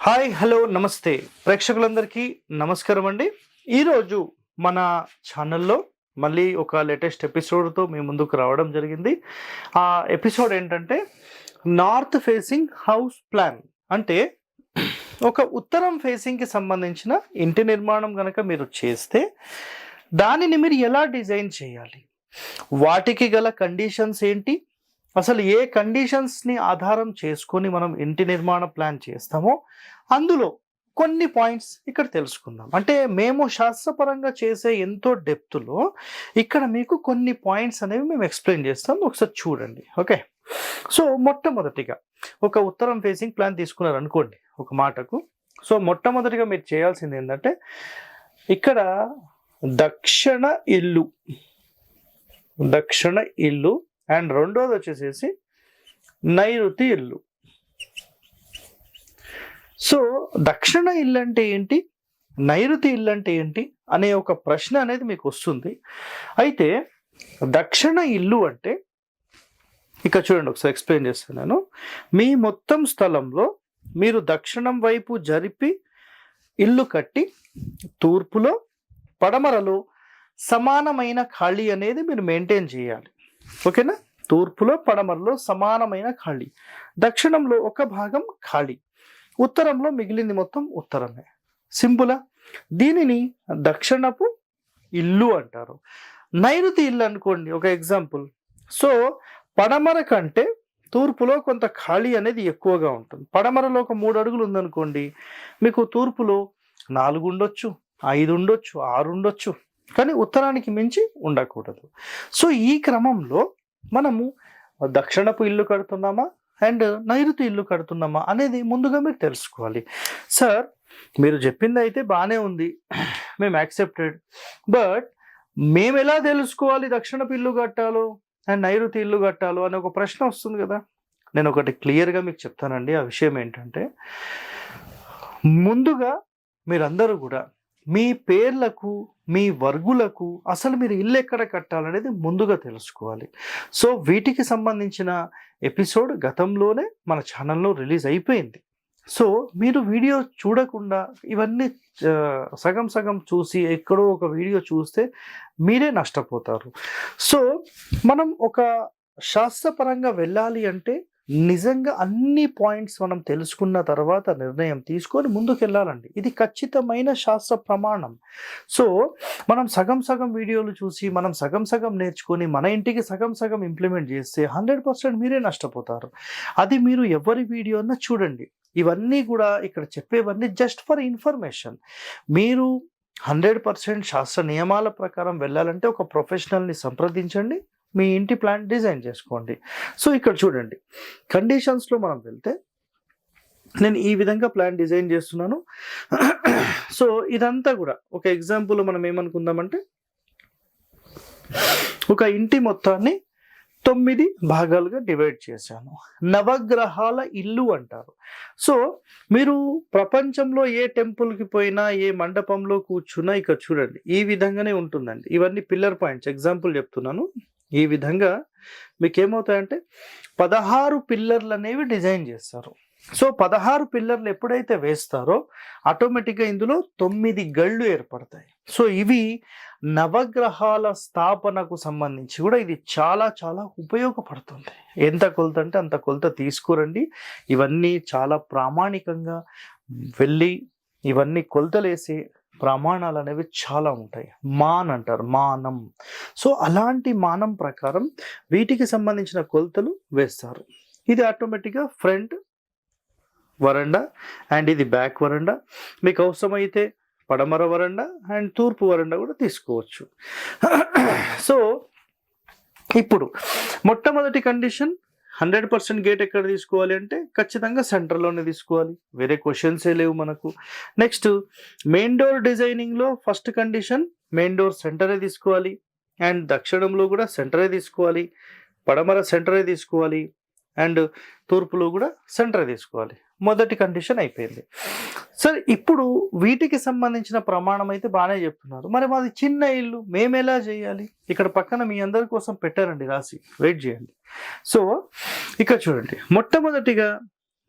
Hi hello నమస్తే. ప్రేక్షకులందరికీ నమస్కారం అండి. ఈరోజు మన ఛానల్లో మళ్ళీ ఒక లేటెస్ట్ ఎపిసోడ్తో మీ ముందుకు రావడం జరిగింది. ఆ ఎపిసోడ్ ఏంటంటే నార్త్ ఫేసింగ్ హౌస్ ప్లాన్. అంటే ఒక ఉత్తరం ఫేసింగ్కి సంబంధించిన ఇంటి నిర్మాణం కనుక మీరు చేస్తే దానిని మీరు ఎలా డిజైన్ చేయాలి? వాటికి గల కండిషన్స్ ఏంటి? అసలు ఏ కండిషన్స్ని ఆధారం చేసుకొని మనం ఇంటి నిర్మాణ ప్లాన్ చేస్తామో అందులో కొన్ని పాయింట్స్ ఇక్కడ తెలుసుకుందాం. అంటే మేము శాస్త్రపరంగా చేసే ఎంతో డెప్త్లో ఇక్కడ మీకు కొన్ని పాయింట్స్ అనేవి మేము ఎక్స్ప్లెయిన్ చేస్తాం. ఒకసారి చూడండి. ఓకే? సో మొట్టమొదటిగా ఒక ఉత్తరం ఫేసింగ్ ప్లాన్ తీసుకున్నారు అనుకోండి ఒక మాటకు. సో మొట్టమొదటిగా మీరు చేయాల్సింది ఏంటంటే ఇక్కడ దక్షిణ ఇల్లు దక్షిణ ఇల్లు అండ్ రెండోది వచ్చేసేసి నైరుతి ఇల్లు. సో దక్షిణ ఇల్లు అంటే ఏంటి? నైరుతి ఇల్లు అంటే ఏంటి? అనే ఒక ప్రశ్న అనేది మీకు వస్తుంది. అయితే దక్షిణ ఇల్లు అంటే ఇక చూడండి ఒకసారి ఎక్స్ప్లెయిన్ చేస్తాను నేను. మీ మొత్తం స్థలంలో మీరు దక్షిణం వైపు జరిపి ఇల్లు కట్టి తూర్పులో పడమరలో సమానమైన ఖాళీ అనేది మీరు మెయింటైన్ చేయాలి. ఓకేనా? తూర్పులో పడమరలో సమానమైన ఖాళీ. దక్షిణంలో ఒక భాగం ఖాళీ. ఉత్తరంలో మిగిలింది మొత్తం ఉత్తరమే. సింపులా? దీనిని దక్షిణపు ఇల్లు అంటారు. నైరుతి ఇల్లు అనుకోండి ఒక ఎగ్జాంపుల్. సో పడమర కంటే తూర్పులో కొంత ఖాళీ అనేది ఎక్కువగా ఉంటుంది. పడమరలో ఒక మూడు అడుగులు ఉందనుకోండి మీకు తూర్పులో నాలుగు ఉండొచ్చు ఐదు ఉండొచ్చు ఆరు ఉండొచ్చు కానీ ఉత్తరానికి మించి ఉండకూడదు. సో ఈ క్రమంలో మనము దక్షిణపు ఇల్లు కడుతున్నామా? అండ్ నైరుతి ఇల్లు కడుతున్నామా? అనేది ముందుగా మీరు తెలుసుకోవాలి. సార్ మీరు చెప్పింది అయితే బాగానే ఉంది. మేము యాక్సెప్టెడ్. బట్ మేము ఎలా తెలుసుకోవాలి దక్షిణపు ఇల్లు కట్టాలో? అండ్ నైరుతి ఇల్లు కట్టాలో? అనే ఒక ప్రశ్న వస్తుంది కదా. నేను ఒకటి క్లియర్గా మీకు చెప్తానండి. ఆ విషయం ఏంటంటే ముందుగా మీరందరూ కూడా మీ పేర్లకు మీ వర్గులకు అసలు మీరు ఇల్లు ఎక్కడ కట్టాలనేది ముందుగా తెలుసుకోవాలి. సో వీటికి సంబంధించిన ఎపిసోడ్ గతంలోనే మన ఛానల్లో రిలీజ్ అయిపోయింది. సో మీరు వీడియో చూడకుండా ఇవన్నీ సగం సగం చూసి ఎక్కడో ఒక వీడియో చూస్తే మీరే నష్టపోతారు. సో మనం ఒక శాస్త్రపరంగా వెళ్ళాలి అంటే నిజంగా అన్ని పాయింట్స్ మనం తెలుసుకున్న తర్వాత నిర్ణయం తీసుకొని ముందుకు వెళ్ళాలండి ఇది ఖచ్చితమైన శాస్త్ర ప్రమాణం. సో మనం సగం సగం వీడియోలు చూసి మనం సగం సగం నేర్చుకొని మన ఇంటికి సగం సగం ఇంప్లిమెంట్ చేస్తే హండ్రెడ్ పర్సెంట్ మీరే నష్టపోతారు. అది మీరు ఎవరి వీడియో అన్నా చూడండి. ఇవన్నీ కూడా ఇక్కడ చెప్పేవన్నీ జస్ట్ ఫర్ ఇన్ఫర్మేషన్ మీరు హండ్రెడ్ పర్సెంట్ శాస్త్ర నియమాల ప్రకారం వెళ్ళాలంటే ఒక ప్రొఫెషనల్ని సంప్రదించండి. మీ ఇంటి ప్లాన్ డిజైన్ చేసుకోండి. సో ఇక్కడ చూడండి. కండిషన్స్లో మనం వెళ్తే నేను ఈ విధంగా ప్లాన్ డిజైన్ చేస్తున్నాను. సో ఇదంతా కూడా ఒక ఎగ్జాంపుల్ మనం ఏమనుకుందామంటే ఒక ఇంటి మొత్తాన్ని తొమ్మిది భాగాలుగా డివైడ్ చేశాను. నవగ్రహాల ఇల్లు అంటారు. సో మీరు ప్రపంచంలో ఏ టెంపుల్కి పోయినా ఏ మండపంలో కూర్చున్నా ఇక్కడ చూడండి ఈ విధంగానే ఉంటుందండి. ఇవన్నీ పిల్లర్ పాయింట్స్ ఎగ్జాంపుల్ చెప్తున్నాను. ఈ విధంగా మీకు ఏమవుతాయంటే పదహారు పిల్లర్లు అనేవి డిజైన్ చేస్తారు. సో పదహారు పిల్లర్లు ఎప్పుడైతే వేస్తారో ఆటోమేటిక్గా ఇందులో తొమ్మిది గళ్ళు ఏర్పడతాయి. సో ఇవి నవగ్రహాల స్థాపనకు సంబంధించి కూడా ఇది చాలా చాలా ఉపయోగపడుతుంది. ఎంత కొలత అంటే అంత కొలత తీసుకురండి. ఇవన్నీ చాలా ప్రామాణికంగా వెళ్ళి ఇవన్నీ కొలతలేసి ప్రమాణాలు అనేవి చాలా ఉంటాయి. మాన్ అంటారు మానం. సో అలాంటి మానం ప్రకారం వీటికి సంబంధించిన కొలతలు వేస్తారు. ఇది ఆటోమేటిక్గా ఫ్రంట్ వరండా అండ్ ఇది బ్యాక్ వరండా. మీకు అవసరమైతే పడమర వరండా అండ్ తూర్పు వరండా కూడా తీసుకోవచ్చు. సో ఇప్పుడు మొట్టమొదటి కండిషన్ హండ్రెడ్ పర్సెంట్ గేట్ ఎక్కడ తీసుకోవాలి అంటే ఖచ్చితంగా సెంటర్లోనే తీసుకోవాలి. వేరే క్వశ్చన్సే లేవు మనకు. నెక్స్ట్ మెయిన్ డోర్ డిజైనింగ్లో ఫస్ట్ కండిషన్ మెయిన్ డోర్ సెంటరే తీసుకోవాలి. అండ్ దక్షిణంలో కూడా సెంటరే తీసుకోవాలి. పడమర సెంటరే తీసుకోవాలి. అండ్ తూర్పులో కూడా సెంటర్ తీసుకోవాలి. మొదటి కండిషన్ అయిపోయింది. సరే ఇప్పుడు వీటికి సంబంధించిన ప్రమాణం అయితే బాగానే చెప్తున్నారు. మరి మాది చిన్న ఇల్లు మేము ఎలా చేయాలి? ఇక్కడ పక్కన మీ అందరి కోసం పెట్టారండి రాసి. వెయిట్ చేయండి. సో ఇక్కడ చూడండి. మొట్టమొదటిగా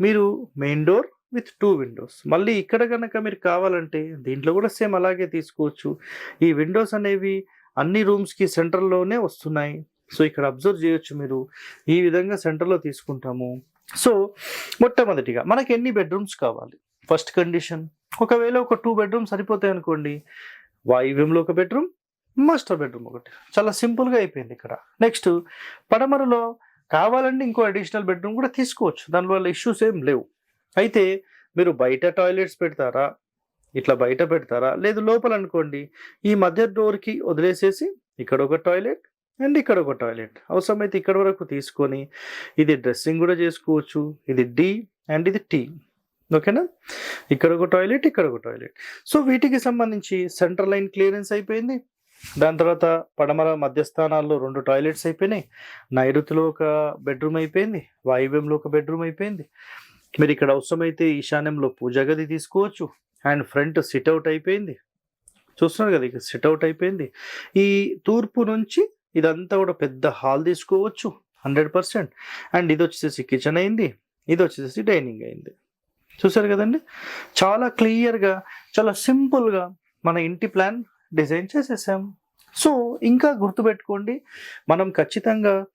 మీరు main door with two windows మళ్ళీ ఇక్కడ కనుక మీరు కావాలంటే దీంట్లో కూడా సేమ్ అలాగే తీసుకోవచ్చు. ఈ విండోస్ అనేవి అన్ని రూమ్స్కి సెంటర్లోనే వస్తున్నాయి. సో ఇక్కడ అబ్జర్వ్ చేయొచ్చు మీరు ఈ విధంగా సెంటర్లో తీసుకుంటాము. సో మొట్టమొదటిగా మనకి ఎన్ని బెడ్రూమ్స్ కావాలి? ఫస్ట్ కండిషన్ ఒకవేళ ఒక టూ బెడ్రూమ్ సరిపోతాయి అనుకోండి. వాయువ్యంలో ఒక బెడ్రూమ్ మాస్టర్ బెడ్రూమ్ ఒకటి. చాలా సింపుల్గా అయిపోయింది ఇక్కడ. నెక్స్ట్ పడమరలో కావాలంటే ఇంకో అడిషనల్ బెడ్రూమ్ కూడా తీసుకోవచ్చు. దానివల్ల ఇష్యూస్ ఏం లేవు. అయితే మీరు బయట టాయిలెట్స్ పెడతారా? ఇట్లా బయట పెడతారా? లేదు లోపల అనుకోండి. ఈ మధ్య డోర్కి వదిలేసేసి ఇక్కడ ఒక టాయిలెట్ అండ్ ఇక్కడ ఒక టాయిలెట్. అవసరమైతే ఇక్కడ వరకు తీసుకొని ఇది డ్రెస్సింగ్ కూడా చేసుకోవచ్చు. ఇది డి అండ్ ఇది టీ. ఓకేనా? ఇక్కడ ఒక టాయిలెట్ ఇక్కడ ఒక టాయిలెట్. సో వీటికి సంబంధించి సెంటర్ లైన్ క్లియరెన్స్ అయిపోయింది. దాని తర్వాత పడమర మధ్యస్థానాల్లో రెండు టాయిలెట్స్ అయిపోయినాయి. నైరుతిలో ఒక బెడ్రూమ్ అయిపోయింది. వాయువ్యంలో ఒక బెడ్రూమ్ అయిపోయింది. మీరు ఇక్కడ అవసరమైతే ఈశాన్యంలో పూజా గది తీసుకోవచ్చు. అండ్ ఫ్రంట్ సిట్అవుట్ అయిపోయింది. చూస్తున్నారు కదా ఇక సిట్అవుట్ అయిపోయింది. ఈ తూర్పు నుంచి ఇదంతా కూడా పెద్ద హాల్ తీసుకోవచ్చు హండ్రెడ్ పర్సెంట్. అండ్ ఇది వచ్చేసి కిచెన్ అయింది ఇది వచ్చేసి డైనింగ్ అయింది. చూసారు కదండి? చాలా క్లియర్గా చాలా సింపుల్గా మన ఇంటి ప్లాన్ డిజైన్ చేసేసాం. సో ఇంకా గుర్తుపెట్టుకోండి మనం ఖచ్చితంగా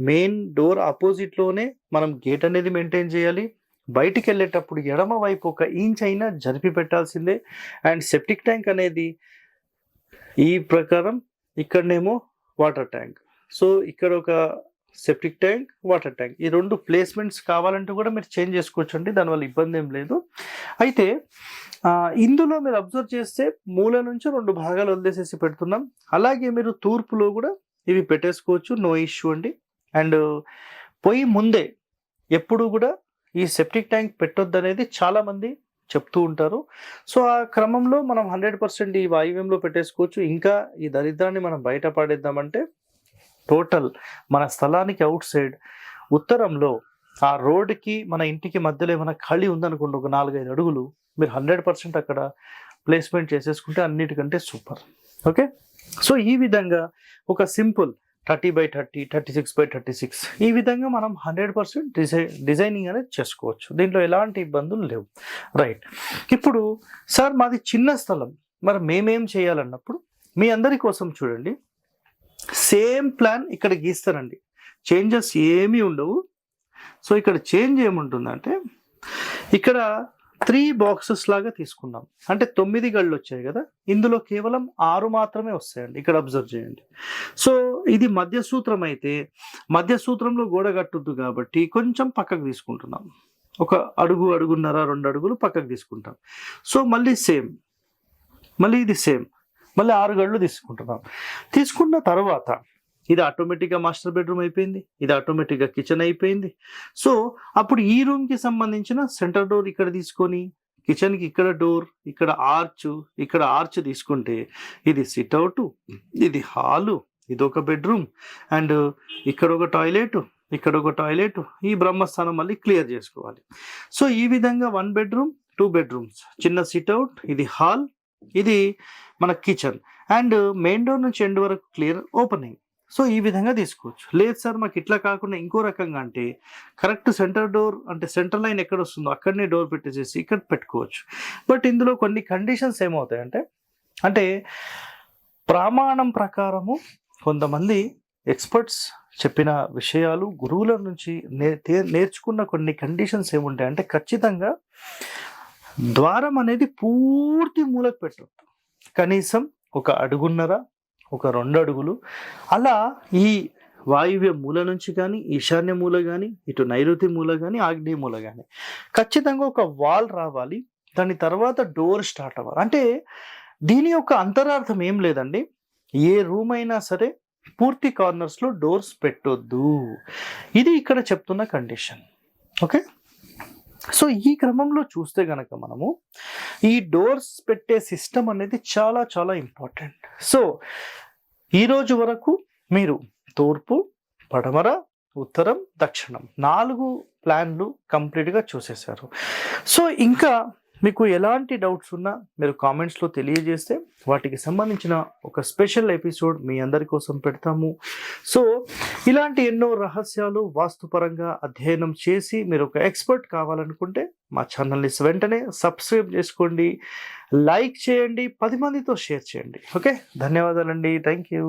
మెయిన్ డోర్ ఆపోజిట్లోనే మనం గేట్ అనేది మెయింటైన్ చేయాలి. బయటికి వెళ్ళేటప్పుడు ఎడమ వైపు ఒక ఇంచ్ అయినా జరిపి పెట్టాల్సిందే. అండ్ సెప్టిక్ ట్యాంక్ అనేది ఈ ప్రకారం ఇక్కడనేమో వాటర్ ట్యాంక్. సో ఇక్కడ ఒక సెప్టిక్ ట్యాంక్ వాటర్ ట్యాంక్. ఈ రెండు ప్లేస్మెంట్స్ కావాలంటే కూడా మీరు చేంజ్ చేసుకోవచ్చు అండి దానివల్ల ఇబ్బంది ఏం లేదు. అయితే ఇందులో మీరు అబ్జర్వ్ చేస్తే మూల నుంచి రెండు భాగాలు వదిలేసేసి పెడుతున్నాం. అలాగే మీరు తూర్పులో కూడా ఇవి పెట్టేసుకోవచ్చు నో ఇష్యూ అండి. అండ్ పొయ్యి ముందే ఎప్పుడు కూడా ఈ సెప్టిక్ ట్యాంక్ పెట్టొద్దు అనేది చాలామంది చెప్తూ ఉంటారు. సో ఆ క్రమంలో మనం హండ్రెడ్ పర్సెంట్ ఈ వాయువ్యంలో పెట్టేసుకోవచ్చు. ఇంకా ఈ దరిద్రాన్ని మనం బయటపడేద్దామంటే టోటల్ మన స్థలానికి అవుట్ సైడ్ ఉత్తరంలో ఆ రోడ్డుకి మన ఇంటికి మధ్యలో ఏమైనా ఖాళీ ఉందనుకోండి ఒక నాలుగైదు అడుగులు మీరు హండ్రెడ్ పర్సెంట్ అక్కడ ప్లేస్మెంట్ చేసేసుకుంటే అన్నిటికంటే సూపర్. ఓకే? సో ఈ విధంగా ఒక simple thirty by thirty thirty six by thirty six. ఈ విధంగా మనం హండ్రెడ్ పర్సెంట్ డిజై డిజైనింగ్ అనేది చేసుకోవచ్చు. దీంట్లో ఎలాంటి ఇబ్బందులు లేవు. రైట్. ఇప్పుడు సార్ మాది చిన్న స్థలం. మరి మేమేం చేయాలన్నప్పుడు మీ అందరి కోసం చూడండి. సేమ్ ప్లాన్ ఇక్కడ గీస్తారండి. చేంజెస్ ఏమీ ఉండవు. సో ఇక్కడ చేంజ్ ఏముంటుందంటే ఇక్కడ త్రీ బాక్సెస్ లాగా తీసుకున్నాం. అంటే తొమ్మిది గళ్ళు వచ్చాయి కదా? ఇందులో కేవలం ఆరు మాత్రమే వస్తాయండి. ఇక్కడ అబ్జర్వ్ చేయండి. సో ఇది మధ్య సూత్రం అయితే మధ్య సూత్రంలో గోడ కట్టుద్దు కాబట్టి కొంచెం పక్కకు తీసుకుంటున్నాం. ఒక అడుగు అడుగున్నర రెండు అడుగులు పక్కకు తీసుకుంటాం. సో మళ్ళీ సేమ్. మళ్ళీ ఇది సేమ్. మళ్ళీ ఆరు గళ్ళు తీసుకుంటున్నాం. తీసుకున్న తర్వాత ఇది ఆటోమేటిక్గా మాస్టర్ బెడ్రూమ్ అయిపోయింది ఇది ఆటోమేటిక్గా కిచెన్ అయిపోయింది. సో అప్పుడు ఈ రూమ్కి సంబంధించిన సెంటర్ డోర్ ఇక్కడ తీసుకొని కిచెన్కి ఇక్కడ డోర్ ఇక్కడ ఆర్చ్ ఇక్కడ ఆర్చ్ తీసుకుంటే ఇది సిట్అవుట్ ఇది హాలు ఇది ఒక బెడ్రూమ్ అండ్ ఇక్కడ ఒక టాయిలెట్ ఇక్కడ ఒక టాయిలెట్ ఈ బ్రహ్మస్థానం మళ్ళీ క్లియర్ చేసుకోవాలి. సో ఈ విధంగా వన్ బెడ్రూమ్ టూ బెడ్రూమ్స్ చిన్న సిట్అవుట్ ఇది హాల్ ఇది మన కిచెన్ అండ్ మెయిన్ డోర్ నుంచి ఎండ్ వరకు క్లియర్ ఓపెనింగ్ సో ఈ విధంగా తీసుకోవచ్చు. లేదు సార్ మాకు ఇట్లా కాకుండా ఇంకో రకంగా అంటే కరెక్ట్ సెంటర్ డోర్ అంటే సెంటర్ లైన్ ఎక్కడ వస్తుందో అక్కడనే డోర్ పెట్టేసేసి ఇక్కడ పెట్టుకోవచ్చు. బట్ ఇందులో కొన్ని కండిషన్స్ ఏమవుతాయంటే అంటే ప్రమాణం ప్రకారము కొంతమంది ఎక్స్పర్ట్స్ చెప్పిన విషయాలు గురువుల నుంచి నే- నేర్చుకున్న కొన్ని కండిషన్స్ ఏముంటాయి అంటే ఖచ్చితంగా ద్వారం అనేది పూర్తి మూలకు పెట్టొద్దు. కనీసం ఒక అడుగున్నర ఒక రెండు అడుగులు. అలా ఈ వాయువ్య మూల నుంచి కానీ ఈశాన్య మూల కానీ ఇటు నైరుతి మూల కానీ ఆగ్నేయ మూల కానీ ఖచ్చితంగా ఒక వాల్ రావాలి. దాని తర్వాత డోర్ స్టార్ట్ అవ్వాలి. అంటే దీని యొక్క అంతరార్థం ఏం లేదండి. ఏ రూమ్ అయినా సరే పూర్తి కార్నర్స్లో డోర్స్ పెట్టొద్దు. ఇది ఇక్కడ చెప్తున్న కండిషన్. ఓకే? సో ఈ క్రమంలో చూస్తే గనక మనము ఈ డోర్స్ పెట్టే సిస్టమ్ అనేది చాలా చాలా ఇంపార్టెంట్. సో ఈ రోజు వరకు మీరు తూర్పు పడమర ఉత్తరం దక్షిణం నాలుగు ప్లాన్లు కంప్లీట్గా చూసేశారు. సో ఇంకా మీకు ఎలాంటి డౌట్స్ ఉన్నా మీరు కామెంట్స్లో తెలియజేస్తే వాటికి సంబంధించిన ఒక స్పెషల్ ఎపిసోడ్ మీ అందరి కోసం పెడతాము. సో ఇలాంటి ఎన్నో రహస్యాలు వాస్తుపరంగా అధ్యయనం చేసి మీరు ఒక ఎక్స్పర్ట్ కావాలనుకుంటే మా ఛానల్ని వెంటనే సబ్స్క్రైబ్ చేసుకోండి లైక్ చేయండి పది మందితో షేర్ చేయండి. ఓకే? ధన్యవాదాలండి. Thank you.